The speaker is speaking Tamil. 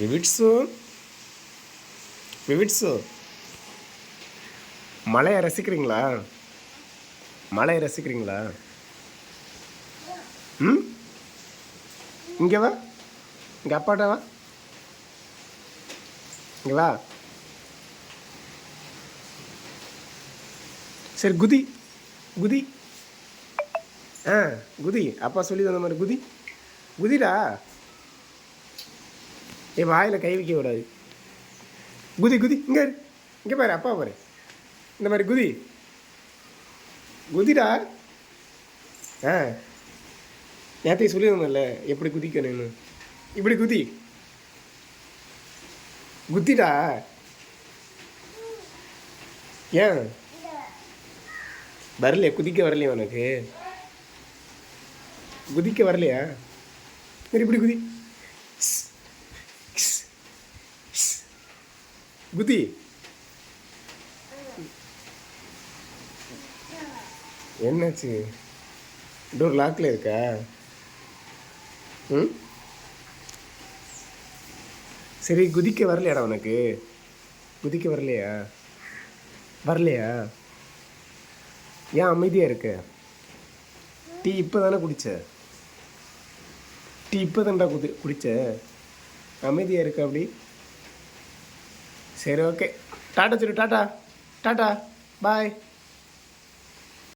விவிட்ஸு விவிட்ஸு மலையை ரசிக்கிறீங்களா? மலையை ரசிக்கிறீங்களா? ம்? இங்கே வா. இங்கே அப்பாட்ட வா. இங்கே வா. சரி குதி. குதி. ஆ குதி. அப்பா சொல்லி தந்த மாதிரி குதி. குதிடா. என் வாயில் கை வைக்க விடாது குதி குதி இங்கே இங்கே பாரு அப்பா பாரு. இந்த மாதிரி குதி. குதிடா. ஆ. நேற்றையும் சொல்லியிருந்தோம்ல எப்படி குதிக்கணும்னு. இப்படி குதி. குதிடா ஏன்? வரலையா? குதிக்க வரலையா உனக்கு? குதிக்க வரலையா? சரி இப்படி குதி. குதி என்னாச்சு? டோர் லாக்கில் இருக்கா? ம்? சரி குதிக்க வரலையாடா உனக்கு? குதிக்க வரலையா? வரலையா? ஏன் அமைதியாக இருக்க? டீ இப்போ தானே குடிச்ச? டீ இப்போ தான்டா குதி குடிச்ச? அமைதியாக இருக்க அப்படி சரி ஓகே டாட்டா சரி டாட்டா. Tata bye